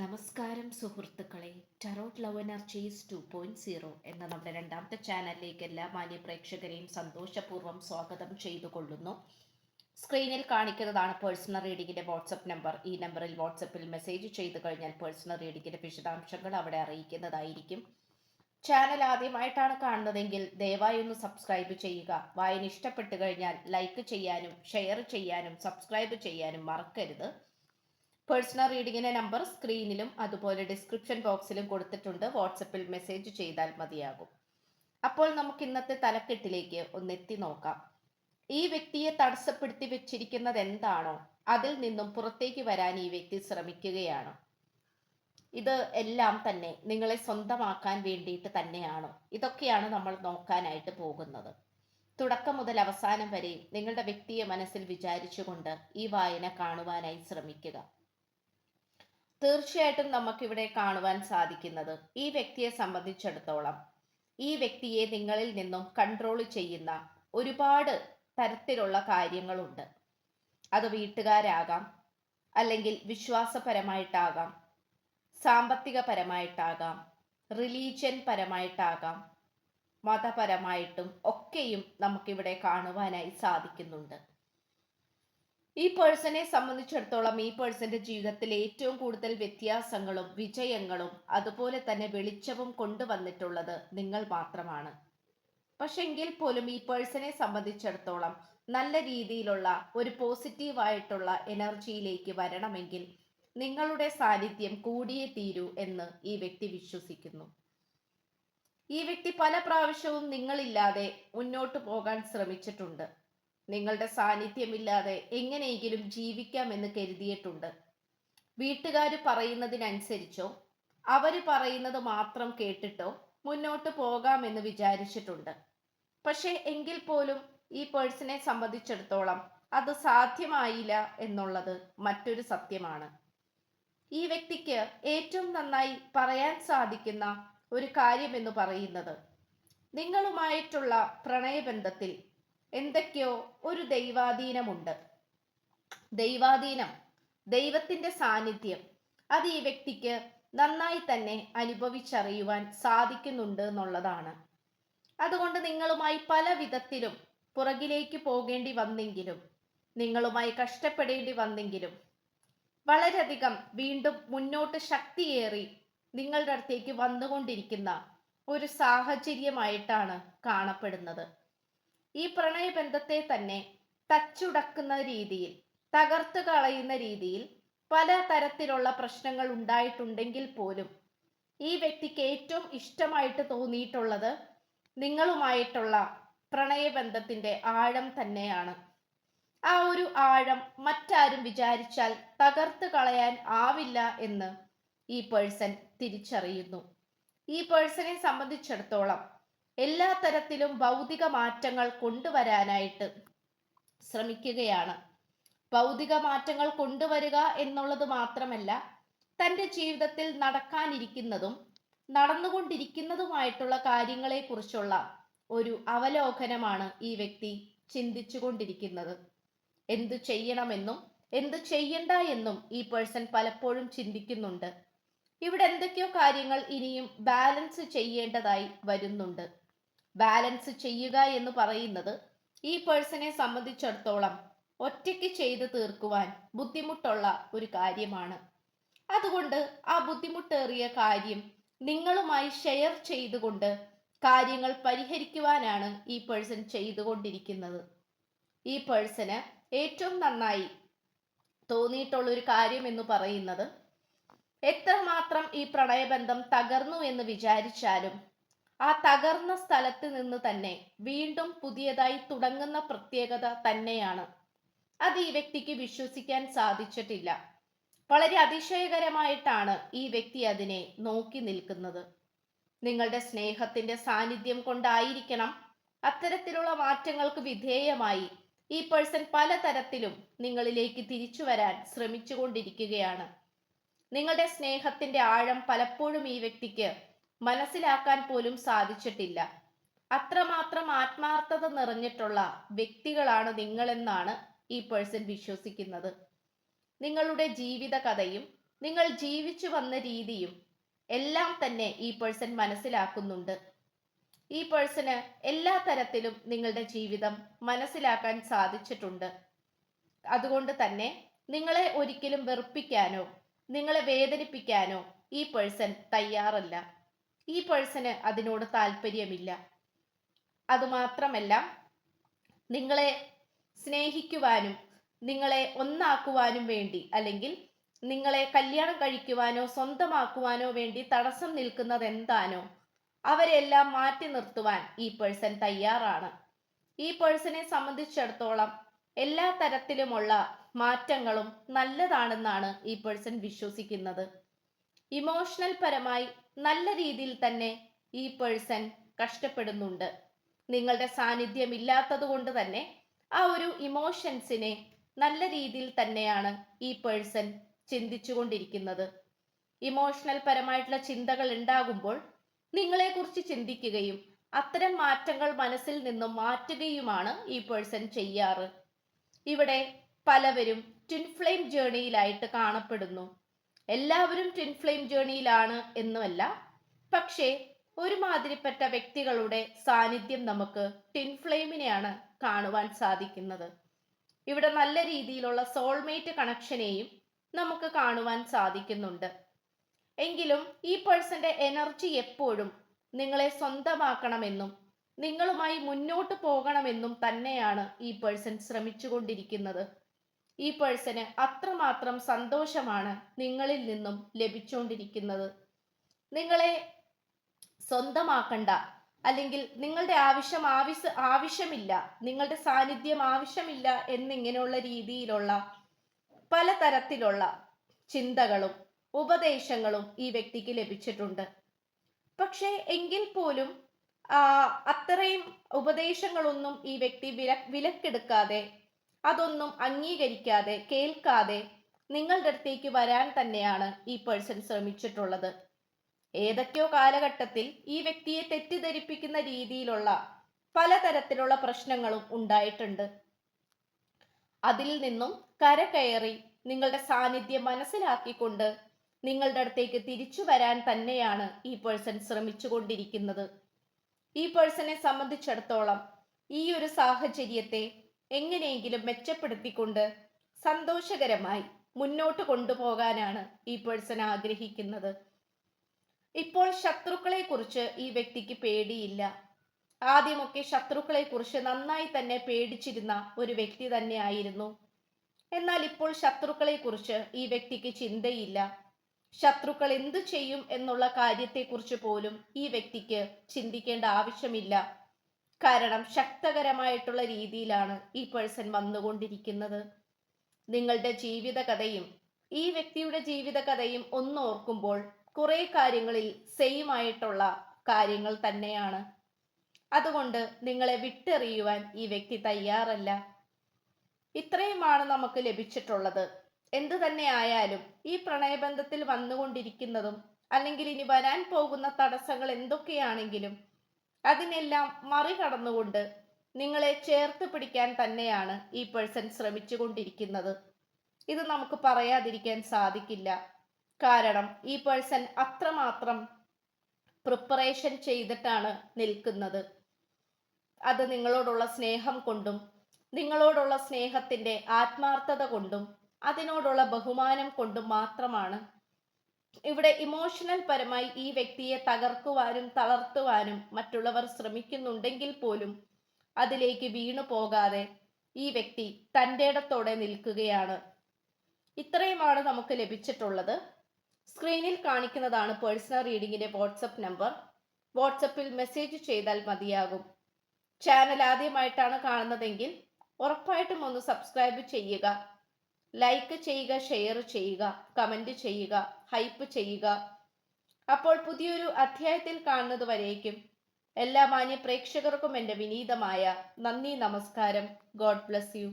നമസ്കാരം സുഹൃത്തുക്കളെ. Tarot love energies two point zero എന്ന നമ്മുടെ രണ്ടാമത്തെ ചാനലിലേക്ക് എല്ലാ മാന്യപ്രേക്ഷകരെയും സന്തോഷപൂർവം സ്വാഗതം ചെയ്തു കൊള്ളുന്നു സ്ക്രീനിൽ കാണിക്കുന്നതാണ് പേഴ്സണൽ റീഡിങ്ങിന്റെ വാട്സപ്പ് നമ്പർ ഈ നമ്പറിൽ വാട്സപ്പിൽ മെസ്സേജ് ചെയ്തു കഴിഞ്ഞാൽ പേഴ്സണൽ റീഡിങ്ങിന്റെ വിശദാംശങ്ങൾ അവിടെ അറിയിക്കുന്നതായിരിക്കും. ചാനൽ ആദ്യമായിട്ടാണ് കാണുന്നതെങ്കിൽ ദയവായി ഒന്ന് സബ്സ്ക്രൈബ് ചെയ്യുക. വായന ഇഷ്ടപ്പെട്ടു കഴിഞ്ഞാൽ ലൈക്ക് ചെയ്യാനും ഷെയർ ചെയ്യാനും സബ്സ്ക്രൈബ് ചെയ്യാനും മറക്കരുത്. പേഴ്സണൽ റീഡിങ്ങിന്റെ നമ്പർ സ്ക്രീനിലും അതുപോലെ ഡിസ്ക്രിപ്ഷൻ ബോക്സിലും കൊടുത്തിട്ടുണ്ട്. വാട്സപ്പിൽ മെസ്സേജ് ചെയ്താൽ മതിയാകും. അപ്പോൾ നമുക്ക് ഇന്നത്തെ തലക്കെട്ടിലേക്ക് ഒന്ന് എത്തി നോക്കാം. ഈ വ്യക്തിയെ തടസ്സപ്പെടുത്തി വെച്ചിരിക്കുന്നത് എന്താണോ അതിൽ നിന്നും പുറത്തേക്ക് വരാൻ ഈ വ്യക്തി ശ്രമിക്കുകയാണ്. ഇത് എല്ലാം തന്നെ നിങ്ങളെ സ്വന്തമാക്കാൻ വേണ്ടിയിട്ട് തന്നെയാണോ. ഇതൊക്കെയാണ് നമ്മൾ നോക്കാനായിട്ട് പോകുന്നത്. തുടക്കം മുതൽ അവസാനം വരെ നിങ്ങളുടെ വ്യക്തിയെ മനസ്സിൽ വിചാരിച്ചുകൊണ്ട് ഈ വായന കാണുവാനായി ശ്രമിക്കുക. തീർച്ചയായിട്ടും നമുക്കിവിടെ കാണുവാൻ സാധിക്കുന്നത് ഈ വ്യക്തിയെ സംബന്ധിച്ചിടത്തോളം. ഈ വ്യക്തിയെ നിങ്ങളിൽ നിന്നും കൺട്രോൾ ചെയ്യുന്ന ഒരുപാട് തരത്തിലുള്ള കാര്യങ്ങളുണ്ട്. അത് വീട്ടുകാരാകാം അല്ലെങ്കിൽ വിശ്വാസപരമായിട്ടാകാം സാമ്പത്തികപരമായിട്ടാകാം റിലീജിയൻ പരമായിട്ടാകാം മതപരമായിട്ടും ഒക്കെയും നമുക്കിവിടെ കാണുവാനായി സാധിക്കുന്നുണ്ട്. ഈ പേഴ്സണെ സംബന്ധിച്ചിടത്തോളം ഈ പേഴ്സന്റെ ജീവിതത്തിൽ ഏറ്റവും കൂടുതൽ വ്യത്യാസങ്ങളും വിജയങ്ങളും അതുപോലെ തന്നെ വെളിച്ചവും കൊണ്ടുവന്നിട്ടുള്ളത് നിങ്ങൾ മാത്രമാണ്. പക്ഷെങ്കിൽ പോലും ഈ പേഴ്സണെ സംബന്ധിച്ചിടത്തോളം നല്ല രീതിയിലുള്ള ഒരു പോസിറ്റീവായിട്ടുള്ള എനർജിയിലേക്ക് വരണമെങ്കിൽ നിങ്ങളുടെ സാന്നിധ്യം കൂടിയേ തീരൂ എന്ന് ഈ വ്യക്തി വിശ്വസിക്കുന്നു. ഈ വ്യക്തി പല പ്രാവശ്യവും നിങ്ങളില്ലാതെ മുന്നോട്ട് പോകാൻ ശ്രമിച്ചിട്ടുണ്ട്. നിങ്ങളുടെ സാന്നിധ്യമില്ലാതെ എങ്ങനെയെങ്കിലും ജീവിക്കാമെന്ന് കരുതിയിട്ടുണ്ട്. വീട്ടുകാർ പറയുന്നതിനനുസരിച്ചോ അവർ പറയുന്നത് മാത്രം കേട്ടിട്ടോ മുന്നോട്ട് പോകാമെന്ന് വിചാരിച്ചിട്ടുണ്ട്. പക്ഷേ എങ്കിൽ പോലും ഈ പേഴ്സണെ സംബന്ധിച്ചിടത്തോളം അത് സാധ്യമായില്ല എന്നുള്ളത് മറ്റൊരു സത്യമാണ്. ഈ വ്യക്തിക്ക് ഏറ്റവും നന്നായി പറയാൻ സാധിക്കുന്ന ഒരു കാര്യം എന്ന് പറയുന്നത് നിങ്ങളുമായിട്ടുള്ള പ്രണയബന്ധത്തിൽ എന്തൊക്കെയോ ഒരു ദൈവാധീനമുണ്ട്. ദൈവാധീനം ദൈവത്തിന്റെ സാന്നിധ്യം അത് ഈ വ്യക്തിക്ക് നന്നായി തന്നെ അനുഭവിച്ചറിയുവാൻ സാധിക്കുന്നുണ്ട് എന്നുള്ളതാണ്. അതുകൊണ്ട് നിങ്ങളുമായി പല വിധത്തിലും പുറകിലേക്ക് പോകേണ്ടി വന്നെങ്കിലും നിങ്ങളുമായി കഷ്ടപ്പെടേണ്ടി വന്നെങ്കിലും വളരെയധികം വീണ്ടും മുന്നോട്ട് ശക്തിയേറി നിങ്ങളുടെ അടുത്തേക്ക് വന്നുകൊണ്ടിരിക്കുന്ന ഒരു സാഹചര്യമായിട്ടാണ് കാണപ്പെടുന്നത്. ഈ പ്രണയബന്ധത്തെ തന്നെ തച്ചുടക്കുന്ന രീതിയിൽ തകർത്തു കളയുന്ന രീതിയിൽ പല തരത്തിലുള്ള പ്രശ്നങ്ങൾ ഉണ്ടായിട്ടുണ്ടെങ്കിൽ പോലും ഈ വ്യക്തിക്ക് ഏറ്റവും ഇഷ്ടമായിട്ട് തോന്നിയിട്ടുള്ളത് നിങ്ങളുമായിട്ടുള്ള പ്രണയബന്ധത്തിന്റെ ആഴം തന്നെയാണ്. ആ ഒരു ആഴം മറ്റാരും വിചാരിച്ചാൽ തകർത്ത് കളയാൻ ആവില്ല എന്ന് ഈ പേഴ്സൺ തിരിച്ചറിയുന്നു. ഈ പേഴ്സണെ സംബന്ധിച്ചിടത്തോളം എല്ലാ തരത്തിലും ഭൗതിക മാറ്റങ്ങൾ കൊണ്ടുവരാനായിട്ട് ശ്രമിക്കുകയാണ്. ഭൗതിക മാറ്റങ്ങൾ കൊണ്ടുവരിക എന്നുള്ളത് മാത്രമല്ല തന്റെ ജീവിതത്തിൽ നടക്കാനിരിക്കുന്നതും നടന്നുകൊണ്ടിരിക്കുന്നതുമായിട്ടുള്ള കാര്യങ്ങളെക്കുറിച്ചുള്ള ഒരു അവലോകനമാണ് ഈ വ്യക്തി ചിന്തിച്ചുകൊണ്ടിരിക്കുന്നത്. എന്തു ചെയ്യണമെന്നും എന്തു ചെയ്യണ്ട എന്നും ഈ പേഴ്സൺ പലപ്പോഴും ചിന്തിക്കുന്നുണ്ട്. ഇവിടെ എന്തൊക്കെയോ കാര്യങ്ങൾ ഇനിയും ബാലൻസ് ചെയ്യേണ്ടതായി വരുന്നുണ്ട്. ബാലൻസ് ചെയ്യുക എന്ന് പറയുന്നത് ഈ പേഴ്സണെ സംബന്ധിച്ചിടത്തോളം ഒറ്റയ്ക്ക് ചെയ്ത് തീർക്കുവാൻ ബുദ്ധിമുട്ടുള്ള ഒരു കാര്യമാണ്. അതുകൊണ്ട് ആ ബുദ്ധിമുട്ടേറിയ കാര്യം നിങ്ങളുമായി ഷെയർ ചെയ്തുകൊണ്ട് കാര്യങ്ങൾ പരിഹരിക്കുവാനാണ് ഈ പേഴ്സൺ ചെയ്തുകൊണ്ടിരിക്കുന്നത്. ഈ പേഴ്സന് ഏറ്റവും നന്നായി തോന്നിയിട്ടുള്ള ഒരു കാര്യം എന്ന് പറയുന്നത് എത്രമാത്രം ഈ പ്രണയബന്ധം തകർന്നു എന്ന് വിചാരിച്ചാലും ആ തകർന്ന സ്ഥലത്ത് നിന്ന് തന്നെ വീണ്ടും പുതിയതായി തുടങ്ങുന്ന പ്രത്യേകത തന്നെയാണ്. അത് ഈ വ്യക്തിക്ക് വിശ്വസിക്കാൻ സാധിച്ചിട്ടില്ല. വളരെ അതിശയകരമായിട്ടാണ് ഈ വ്യക്തി അതിനെ നോക്കി നിൽക്കുന്നത്. നിങ്ങളുടെ സ്നേഹത്തിന്റെ സാന്നിധ്യം കൊണ്ടായിരിക്കണം അത്തരത്തിലുള്ള മാറ്റങ്ങൾക്ക് വിധേയമായി ഈ പേഴ്സൺ പലതരത്തിലും നിങ്ങളിലേക്ക് തിരിച്ചു വരാൻ ശ്രമിച്ചുകൊണ്ടിരിക്കുകയാണ്. നിങ്ങളുടെ സ്നേഹത്തിന്റെ ആഴം പലപ്പോഴും ഈ വ്യക്തിക്ക് മനസ്സിലാക്കാൻ പോലും സാധിച്ചിട്ടില്ല. അത്രമാത്രം ആത്മാർത്ഥത നിറഞ്ഞിട്ടുള്ള വ്യക്തികളാണ് നിങ്ങളെന്നാണ് ഈ പേഴ്സൺ വിശ്വസിക്കുന്നത്. നിങ്ങളുടെ ജീവിത കഥയും നിങ്ങൾ ജീവിച്ചു വന്ന രീതിയും എല്ലാം തന്നെ ഈ പേഴ്സൺ മനസ്സിലാക്കുന്നുണ്ട്. ഈ പേഴ്സണ് എല്ലാ തരത്തിലും നിങ്ങളുടെ ജീവിതം മനസ്സിലാക്കാൻ സാധിച്ചിട്ടുണ്ട്. അതുകൊണ്ട് തന്നെ നിങ്ങളെ ഒരിക്കലും വെറുപ്പിക്കാനോ നിങ്ങളെ വേദനിപ്പിക്കാനോ ഈ പേഴ്സൺ തയ്യാറല്ല. ഈ പേഴ്സന് അതിനോട് താല്പര്യമില്ല. അതുമാത്രമല്ല നിങ്ങളെ സ്നേഹിക്കുവാനും നിങ്ങളെ ഒന്നാക്കുവാനും വേണ്ടി അല്ലെങ്കിൽ നിങ്ങളെ കല്യാണം കഴിക്കുവാനോ സ്വന്തമാക്കുവാനോ വേണ്ടി തടസ്സം നിൽക്കുന്നത് എന്താണോ അവരെല്ലാം മാറ്റി നിർത്തുവാൻ ഈ പേഴ്സൺ തയ്യാറാണ്. ഈ പേഴ്സണെ സംബന്ധിച്ചിടത്തോളം എല്ലാ തരത്തിലുമുള്ള മാറ്റങ്ങളും നല്ലതാണെന്നാണ് ഈ പേഴ്സൺ വിശ്വസിക്കുന്നത്. ഇമോഷണൽ പരമായി നല്ല രീതിയിൽ തന്നെ ഈ പേഴ്സൺ കഷ്ടപ്പെടുന്നുണ്ട്. നിങ്ങളുടെ സാന്നിധ്യം ഇല്ലാത്തത് കൊണ്ട് തന്നെ ആ ഒരു ഇമോഷൻസിനെ നല്ല രീതിയിൽ തന്നെയാണ് ഈ പേഴ്സൺ ചിന്തിച്ചുകൊണ്ടിരിക്കുന്നത്. ഇമോഷണൽ പരമായിട്ടുള്ള ചിന്തകൾ ഉണ്ടാകുമ്പോൾ നിങ്ങളെക്കുറിച്ച് ചിന്തിക്കുകയും അത്തരം മാറ്റങ്ങൾ മനസ്സിൽ നിന്നും മാറ്റുകയുമാണ് ഈ പേഴ്സൺ ചെയ്യാറ്. ഇവിടെ പലവരും ട്വിൻ ഫ്ലെയിം ജേണിയിലായിട്ട് കാണപ്പെടുന്നു. എല്ലാവരും ട്വിൻ ഫ്ലെയിം ജേണിയിലാണ് എന്നുമല്ല. പക്ഷേ ഒരുമാതിരിപ്പെട്ട വ്യക്തികളുടെ സാന്നിധ്യം നമുക്ക് ട്വിൻ ഫ്ലെയിമിനെയാണ് കാണുവാൻ സാധിക്കുന്നത്. ഇവിടെ നല്ല രീതിയിലുള്ള സോൾമേറ്റ് കണക്ഷനെയും നമുക്ക് കാണുവാൻ സാധിക്കുന്നുണ്ട്. എങ്കിലും ഈ പേഴ്സന്റെ എനർജി എപ്പോഴും നിങ്ങളെ സ്വന്തമാക്കണമെന്നും നിങ്ങളുമായി മുന്നോട്ട് പോകണമെന്നും തന്നെയാണ് ഈ പേഴ്സൺ ശ്രമിച്ചുകൊണ്ടിരിക്കുന്നത്. ഈ പേഴ്സന് അത്രമാത്രം സന്തോഷമാണ് നിങ്ങളിൽ നിന്നും ലഭിച്ചുകൊണ്ടിരിക്കുന്നത് നിങ്ങളെ സ്വന്തമാക്കണ്ട. അല്ലെങ്കിൽ നിങ്ങളുടെ ആവശ്യം ആവശ്യ ആവശ്യമില്ല. നിങ്ങളുടെ സാന്നിധ്യം ആവശ്യമില്ല എന്നിങ്ങനെയുള്ള രീതിയിലുള്ള പലതരത്തിലുള്ള ചിന്തകളും ഉപദേശങ്ങളും ഈ വ്യക്തിക്ക് ലഭിച്ചിട്ടുണ്ട്. പക്ഷേ എങ്കിൽ പോലും അത്രയും ഉപദേശങ്ങളൊന്നും ഈ വ്യക്തി വില വിലക്കെടുക്കാതെ അതൊന്നും അംഗീകരിക്കാതെ കേൾക്കാതെ നിങ്ങളുടെ അടുത്തേക്ക് വരാൻ തന്നെയാണ് ഈ പേഴ്സൺ ശ്രമിച്ചിട്ടുള്ളത്. ഏതൊക്കെയോ കാലഘട്ടത്തിൽ ഈ വ്യക്തിയെ തെറ്റിദ്ധരിപ്പിക്കുന്ന രീതിയിലുള്ള പലതരത്തിലുള്ള പ്രശ്നങ്ങളും ഉണ്ടായിട്ടുണ്ട്. അതിൽ നിന്നും കര കയറി നിങ്ങളുടെ സാന്നിധ്യം മനസ്സിലാക്കിക്കൊണ്ട് നിങ്ങളുടെ അടുത്തേക്ക് തിരിച്ചു വരാൻ തന്നെയാണ് ഈ പേഴ്സൺ ശ്രമിച്ചുകൊണ്ടിരിക്കുന്നത്. ഈ പേഴ്സണെ സംബന്ധിച്ചിടത്തോളം ഈ ഒരു സാഹചര്യത്തെ എങ്ങനെയെങ്കിലും മെച്ചപ്പെടുത്തിക്കൊണ്ട് സന്തോഷകരമായി മുന്നോട്ട് കൊണ്ടുപോകാനാണ് ഈ പേഴ്സൺ ആഗ്രഹിക്കുന്നത്. ഇപ്പോൾ ശത്രുക്കളെ കുറിച്ച് ഈ വ്യക്തിക്ക് പേടിയില്ല. ആദ്യമൊക്കെ ശത്രുക്കളെ കുറിച്ച് നന്നായി തന്നെ പേടിച്ചിരുന്ന ഒരു വ്യക്തി തന്നെയായിരുന്നു എന്നാൽ ഇപ്പോൾ ശത്രുക്കളെ കുറിച്ച് ഈ വ്യക്തിക്ക് ചിന്തയില്ല. ശത്രുക്കൾ എന്തു ചെയ്യും എന്നുള്ള കാര്യത്തെക്കുറിച്ച് പോലും ഈ വ്യക്തിക്ക് ചിന്തിക്കേണ്ട ആവശ്യമില്ല. കാരണം ശക്തകരമായിട്ടുള്ള രീതിയിലാണ് ഈ പേഴ്സൺ വന്നുകൊണ്ടിരിക്കുന്നത്. നിങ്ങളുടെ ജീവിത കഥയും ഈ വ്യക്തിയുടെ ജീവിത കഥയും ഒന്നോർക്കുമ്പോൾ കുറെ കാര്യങ്ങളിൽ സെയിം ആയിട്ടുള്ള കാര്യങ്ങൾ തന്നെയാണ്. അതുകൊണ്ട് നിങ്ങളെ വിട്ടെറിയുവാൻ ഈ വ്യക്തി തയ്യാറല്ല. ഇത്രയുമാണ് നമുക്ക് ലഭിച്ചിട്ടുള്ളത്. എന്തു തന്നെ ആയാലും ഈ പ്രണയബന്ധത്തിൽ വന്നുകൊണ്ടിരിക്കുന്നതും അല്ലെങ്കിൽ ഇനി വരാൻ പോകുന്ന തടസ്സങ്ങൾ എന്തൊക്കെയാണെങ്കിലും അതിനെല്ലാം മറികടന്നുകൊണ്ട് നിങ്ങളെ ചേർത്ത് പിടിക്കാൻ തന്നെയാണ് ഈ പേഴ്സൺ ശ്രമിച്ചുകൊണ്ടിരിക്കുന്നത്. ഇത് നമുക്ക് പറയാതിരിക്കാൻ സാധിക്കില്ല. കാരണം ഈ പേഴ്സൺ അത്രമാത്രം പ്രിപ്പറേഷൻ ചെയ്തിട്ടാണ് നിൽക്കുന്നത്. അത് നിങ്ങളോടുള്ള സ്നേഹം കൊണ്ടും നിങ്ങളോടുള്ള സ്നേഹത്തിന്റെ ആത്മാർത്ഥത കൊണ്ടും അതിനോടുള്ള ബഹുമാനം കൊണ്ടും മാത്രമാണ് ഇവിടെ ഇമോഷണൽ പരമായി ഈ വ്യക്തിയെ തകർക്കുവാനും തളർത്തുവാനും മറ്റുള്ളവർ ശ്രമിക്കുന്നുണ്ടെങ്കിൽ പോലും അതിലേക്ക് വീണു പോകാതെ ഈ വ്യക്തി തന്റെ ഇടത്തോടെ നിൽക്കുകയാണ്. ഇത്രയുമാണ് നമുക്ക് ലഭിച്ചിട്ടുള്ളത്. സ്ക്രീനിൽ കാണിക്കുന്നതാണ് പേഴ്സണൽ റീഡിങ്ങിന്റെ വാട്സപ്പ് നമ്പർ വാട്സപ്പിൽ മെസ്സേജ് ചെയ്താൽ മതിയാകും. ചാനൽ ആദ്യമായിട്ടാണ് കാണുന്നതെങ്കിൽ ഉറപ്പായിട്ടും ഒന്ന് സബ്സ്ക്രൈബ് ചെയ്യുക. ലൈക്ക് ചെയ്യുക ഷെയർ ചെയ്യുക കമന്റ് ചെയ്യുക ഹൈപ്പ് ചെയ്യുക. അപ്പോൾ പുതിയൊരു അധ്യായത്തിൽ കാണുന്നത് വരേക്കും. എല്ലാ മാന്യ പ്രേക്ഷകർക്കും എന്റെ വിനീതമായ നന്ദി നമസ്കാരം. God bless you